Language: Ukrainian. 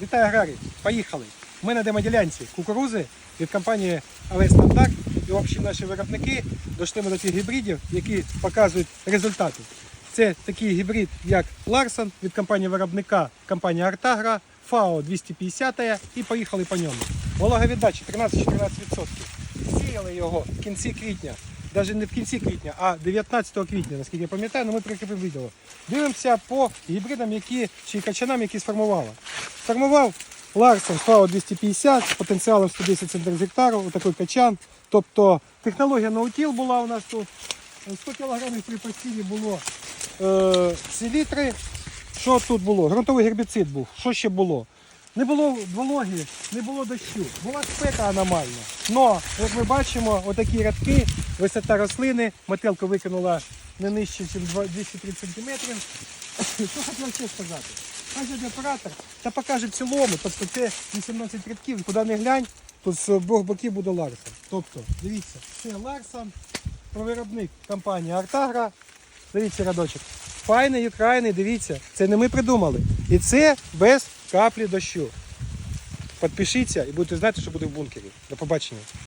Вітаю аграрії! Поїхали! Ми на демоділянці кукурузи від компанії АВ і общі наші виробники дійшли ми до цих гібридів, які показують результати. Це такий гібрид, як Ларсон від компанії виробника компанії Артагра, ФАО 250 і поїхали по ньому. Вологовіддача 13-14%. Сіяли його в кінці квітня. Навіть не в кінці квітня, а 19 квітня, наскільки я пам'ятаю, але ми прикріпив відео. Дивимося по гібридам, які чи качанам, які сформувала. Сформував Ларсон ФАО 250 з потенціалом 110 центнерів з гектару, отакий качан. Тобто технологія наутіл була у нас тут. 100 кг при посіві було е, селітри. Що тут було? Грунтовий гербіцид був. Що ще було? Не було вологи, не було дощу. Була спека аномальна. Но, як ми бачимо, отакі рядки, висота рослини, метелка викинула не нижче, ніж 230 см. Що хотів ще сказати? Каже оператор, та покаже в цілому, тобто це 18 рядків, куди не глянь, тут з обох боків буде Ларсон. Тобто, дивіться, це Ларсон, виробник компанії Артагра. Дивіться рядочок. Файний, крайний, дивіться, це не ми придумали. І це без каплі дощу. Підпишіться і будете знати, що буде в бункері. До побачення.